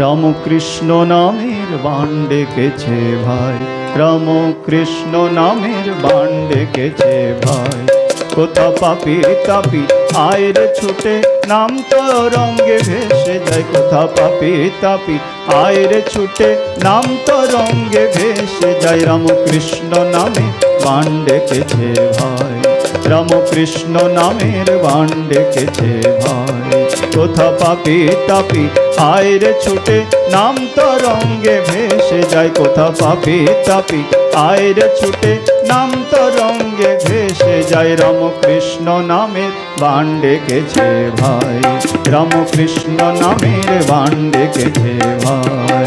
রামকৃষ্ণ নামের বান ডেকেছে ভাই, রামকৃষ্ণ নামের বান ডেকেছে ভাই। কোথা পাপি তাপি, আয়ের ছুটে নাম তো রঙ্গে ভেসে যায়। কোথা পাপি তাপি, আয়ের ছুটে নাম তো রঙ্গে ভেসে যায়। রামকৃষ্ণ নামে বান ডেকেছে ভাই, রামকৃষ্ণ নামের বান ডেকেছে ভাই। কোথা পাপি তাপি আয়ের ছুটে নাম তো রঙ্গে ভেসে যায়। কোথা পাপি তাপি আয়ের ছুটে নাম তো রঙ্গে ভেসে যায়। রামকৃষ্ণ নামের বান ডেকেছে ভাই, রামকৃষ্ণ নামের বান ডেকেছে ভাই।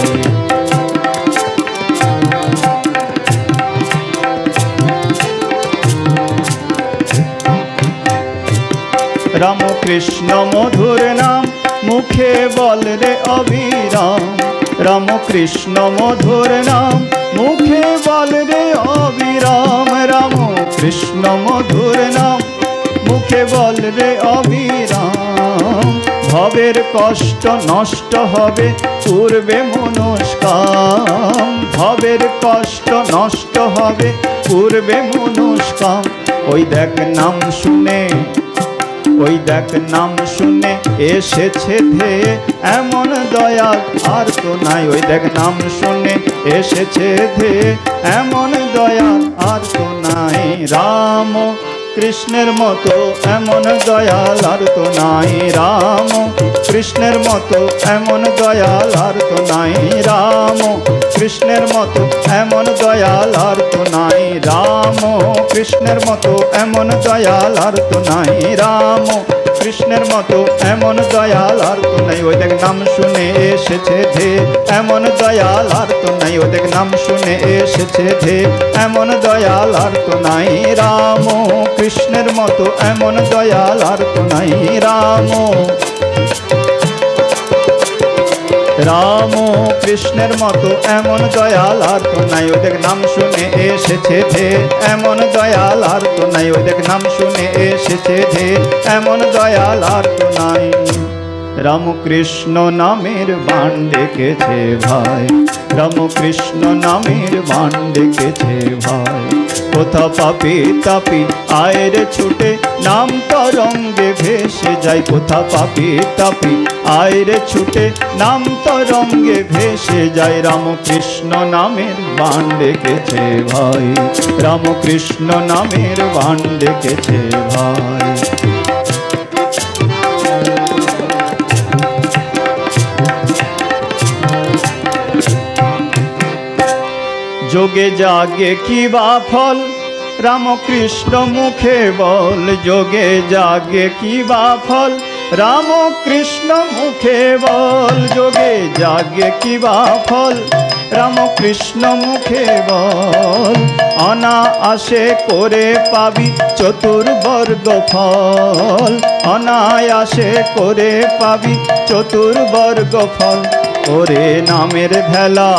রামকৃষ্ণ মধুর নাম, মুখে বল রে অবিরাম। রামকৃষ্ণ মধুর নাম, মুখে বল রে অবিরাম। রামকৃষ্ণ মধুর নাম, মুখে বল রে অবিরাম। ভবের কষ্ট নষ্ট হবে পূর্বে মনস্কাম। ভবের কষ্ট নষ্ট হবে পূর্বে মনস্কাম। ওই দেখ নাম শুনে ওই দেখ নাম শুনে এসেছে ধে এমন দয়া আর তো নাই। ওই দেখ নাম শুনে এসেছে ধে এমন দয়া আর তো নাই। রাম কৃষ্ণের মতো এমন দয়াল আর তো নাই রাম। কৃষ্ণের মতো এমন দয়াল আর তো নাই রাম। কৃষ্ণের মতো এমন দয়াল আর তো নাই রাম। কৃষ্ণের মতো এমন দয়াল আর তো নাই রাম। কৃষ্ণের মতো এমন দয়াল আর তো নাই। ওই দেখ নাম শুনে এসেছে ধে এমন দয়াল আর তো নাই। ওই দেখ নাম শুনে এসেছে ধে এমন দয়াল আর তো নাই। রাম কৃষ্ণের মতো এমন দয়াল আর তো নাই। রাম রাম কৃষ্ণের মতো এমন দয়াল আর তো নাই ওই দেখ নাম শুনে এসেছে যে, এমন দয়াল আর তো নাই ওই দেখ নাম শুনে এসেছে যে, এমন দয়াল আর তো নাই। রামকৃষ্ণ নামের বান ডেকেছে ভাই। রামকৃষ্ণ নামের বান ডেকেছে ভাই। কোথা পাপি তাপি, আয়ের ছুটে নাম তরঙ্গে ভেসে যায়। কোথা পাপি তাপি, আয়ের ছুটে নাম তরঙ্গে ভেসে যায়। রামকৃষ্ণ নামের বান ডেকেছে ভাই। রামকৃষ্ণ নামের বান ডেকেছে ভাই। যোগে জাগে কি বা ফল? রামকৃষ্ণ মুখে বল, যোগে জাগে কি বা ফল? রামকৃষ্ণ মুখে বল, যোগে জাগে কি বা ফল? রামকৃষ্ণ মুখে বল, অনা আসে করে পাবি চতুর্বর্গ ফল। অনায়াসে করে পাবি চতুর্বর্গ ফল। ওরে নামের ভেলা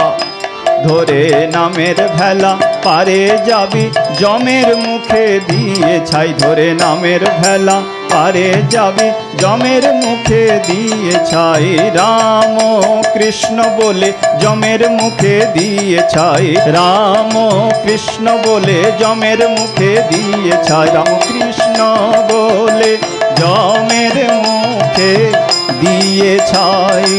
ধরে নামের ভেলা পারে যাবি, জমের মুখে দিয়ে ছাই। ধরে নামের ভেলা পারে যাবি, জমের মুখে দিয়ে ছাই। রাম কৃষ্ণ বলে জমের মুখে দিয়ে ছাই। রাম কৃষ্ণ বলে জমের মুখে দিয়ে ছাই। রাম কৃষ্ণ বলে জমের মুখে দিয়ে ছাই।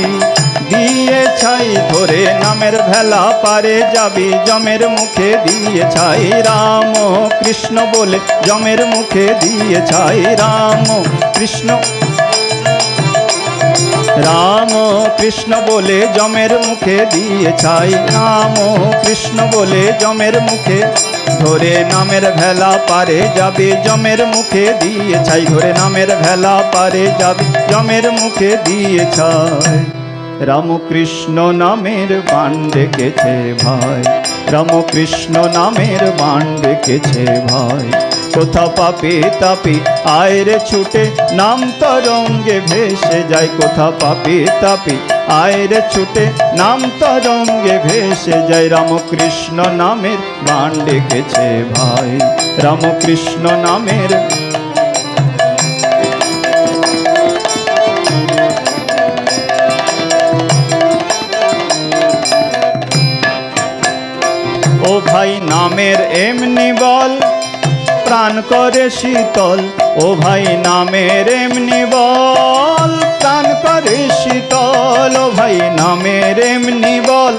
দিয়ে ছাই ধরে নামের ভেলা পারে যাবি, জমের মুখে দিয়ে ছাই রাম কৃষ্ণ বলে জমের মুখে দিয়ে ছাই রাম কৃষ্ণ রাম কৃষ্ণ বলে জমের মুখে দিয়ে ছাই রাম কৃষ্ণ বলে জমের মুখে, ধরে নামের ভেলা পারে যাবে, জমের মুখে দিয়ে ছাই ধরে নামের ভেলা পারে যাবে, জমের মুখে দিয়ে ছাই রামকৃষ্ণ নামের বান ডেকেছে ভাই। রামকৃষ্ণ নামের বান ডেকেছে ভাই। কোথা পাপে তাপি আয়রে ছুটে নাম তরঙ্গে ভেসে যায়। কোথা পাপি তাপি আয়রে ছুটে নাম তরঙ্গে ভেসে যায়। রামকৃষ্ণ নামের বান ডেকেছে ভাই। রামকৃষ্ণ নামের নামের এমনি বল, প্রাণ করে শীতল। ও ভাই নামের এমনি বল, প্রাণ করে শীতল। ও ভাই নামের এমনি বল,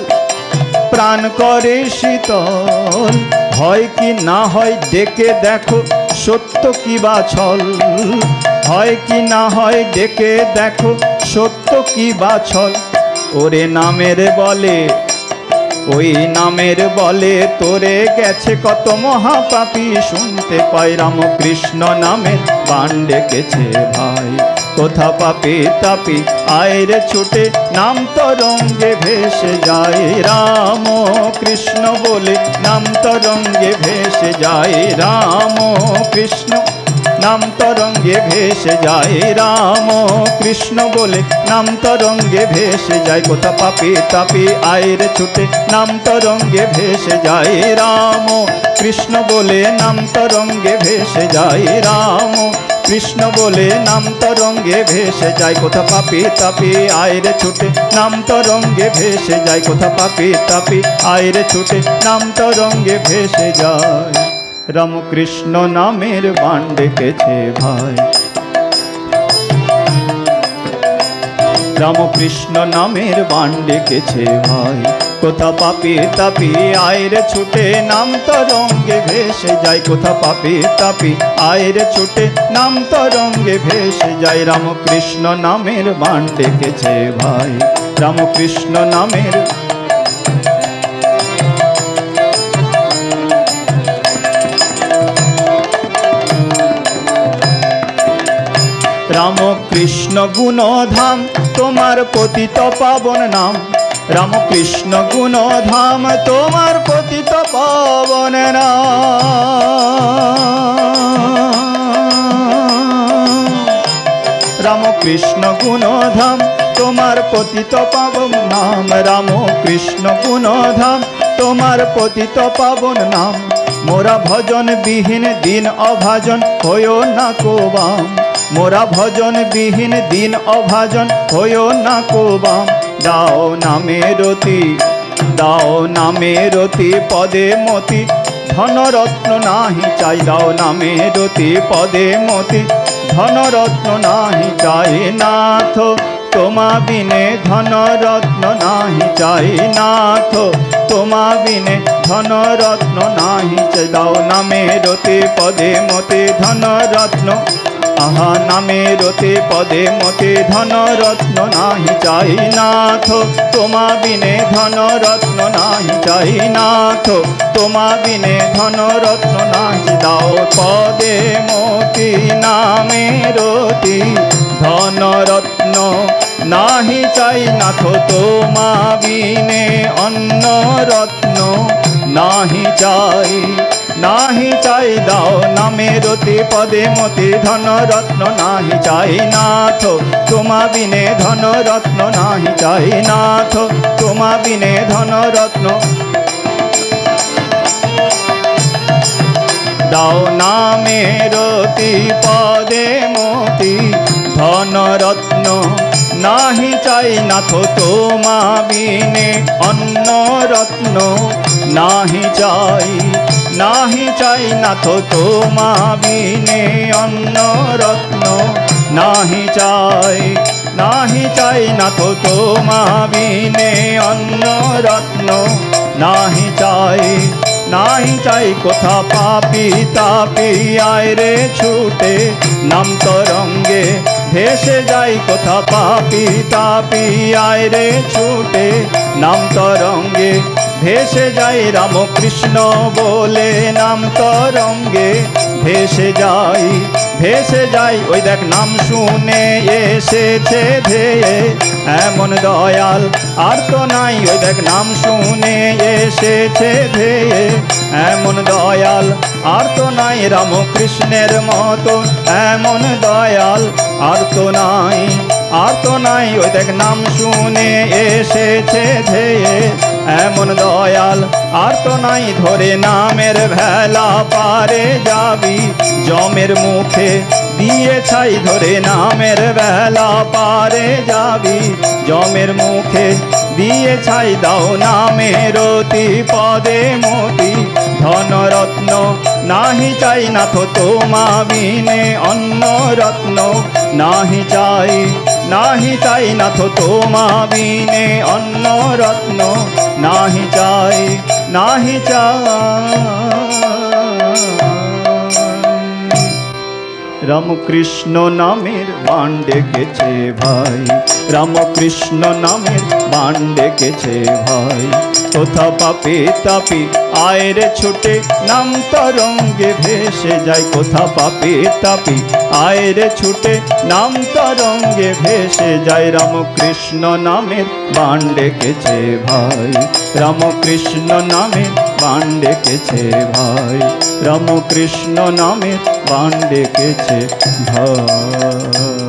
প্রাণ করে শীতল। হয় কি না হয় ডেকে দেখো, সত্য কি বা ছল। হয় কি না হয় ডেকে দেখো, সত্য কি বা ছল। ওরে নামের বলে ওই নামের বলে তোরে গেছে কত মহাপাপী। শুনতে পাই রামকৃষ্ণ নামের বান ডেকেছে ভাই। কোথা পাপি তাপি, আয়ের ছুটে নাম তরঙ্গে ভেসে যায়। রাম কৃষ্ণ বলে নাম তরঙ্গে ভেসে যায়। রাম কৃষ্ণ নাম তরঙ্গে ভেসে যায় রাম। কৃষ্ণ বলে নাম তরঙ্গে ভেসে যায়। কোথা পাপি তাপি আয়ের ছুটে নাম তরঙ্গে ভেসে যায় রাম। কৃষ্ণ বলে নাম তরঙ্গে ভেসে যায় রাম। কৃষ্ণ বলে নাম তরঙ্গে ভেসে যায়। কোথা পাপি তাপি আয়ের ছুটে নাম তরঙ্গে ভেসে যায়। কোথা পাপি তাপি আয়ের ছুটে নাম তরঙ্গে ভেসে যায়। রামকৃষ্ণ নামের বান ডেকেছে ভাই। রামকৃষ্ণ নামের বান ডেকেছে ভাই। কোথা পাপি তাপি, আয়ের ছুটে নাম তরঙ্গে ভেসে যায়। কোথা পাপি তাপি, আয়ের ছুটে নাম তরঙ্গে ভেসে যায়। রামকৃষ্ণ নামের বান ডেকেছে ভাই। রামকৃষ্ণ নামের রামকৃষ্ণ গুণধাম, তোমার পতিত পাবন নাম। রামকৃষ্ণ গুণধাম, তোমার পতিত পাবন নাম। রামকৃষ্ণ গুণধাম, তোমার পতিত পাবন নাম। রামকৃষ্ণ গুণধাম, তোমার পতিত পাবন নাম। মোরা ভজন বিহীন দিন অভাজন, হয়ো না কোবাম মোরা ভজন বিহীন দিন অভাজন হয়ো না কোবাম দাও নামে রতি, দাও নামে রতি পদে মতি। ধনরত্ন নাহি চাই, দাও নামে রতি পদে মতি। ধনরত্ন নাহি চাই নাথ, তোমা বিনে ধনরত্ন নাহি চাই নাথ। তোমা বিনে ধনরত্ন নাহি চাই, দাও নামে রতি পদে মতে। ধনরত্ন নামে রতে পদে মতে ধন রত্ন নাহি চাই নাথ তোমা বিনে ধন রত্ন নাহি চাই নাথ তোমা বিনে ধন রত্ন নাহি দাও পদে মতি নামে রতি। ধনরত্ন নাহি চাই নাথ তোমা বিনে অন্ন রত্ন নাহি চাই। নাহি চাই দাও নামে রতি পদে মতি ধন রত্ন নাহি চাই নাথ। তোমা বিনে ধন রত্ন নাহি চাই নাথ। তোমা বিনে ধন রত্ন দাও নামে রতি পদে মতি ধন রত্ন নাহি চাই নাথ। তোমা বিনে অন্ন রত্ন নাহি চাই নাহি চাই নাথ তোমা বিনে অন্ন রত্ন। নাহি চাই নাহি চাই নাথ তোমা বিনে অন্ন রত্ন। নাহি চাই নাহি চাই কোথা পাপি তাপি আয় রে ছুটে। নাম তরঙ্গে ভেসে যাই কোথা পাপি তাপি আয় রে ছুটে। নাম তরঙ্গে ভেসে যাই রামকৃষ্ণ বলে নাম তরঙ্গে। ভেসে যাই ভেসে যাই ওই দেখ নাম শুনে এসেছে ধেয়ে। এমন দয়াল আর তো নাই, ওই দেখ নাম শুনে এসেছে ধেয়ে। এমন দয়াল আর তো নাই রামকৃষ্ণের মতো। এমন দয়াল আর তো নাই, আর তো নাই, ওই দেখ নাম শুনে এসেছে ধেয়ে। এমন দয়াল, আর তো নাই ধরে নামের ভেলা, পারে যাবি জমের মুখে, দিয়ে ছাই ধরে নামের বেলা পারে যাবি জমের মুখে, দিয়ে ছাই দাও নামের অতি পদে মতি। ধনরত্ন, নাহি চাই না তো তোমা বিনে অন্ন রত্ন, নাহি চাই নাহি চাই নাথ তোমা বিনে অন্ন রত্ন, নাহি চাই নাহি চাই। রামকৃষ্ণ নামের বান ডেকেছে ভাই, রামকৃষ্ণ নামের বান ডেকেছে ভাই। কোথা পাপি তাপি, আয়রে ছুটে নাম তরঙ্গে ভেসে যায়। কোথা পাপি তাপি, আয়রে ছুটে নাম তরঙ্গে ভেসে যায়। রামকৃষ্ণ নামের বান ডেকেছে ভাই, রামকৃষ্ণ নামে বান ডেকেছে ভাই, রামকৃষ্ণ নামে বান ডেকেছে ভাই।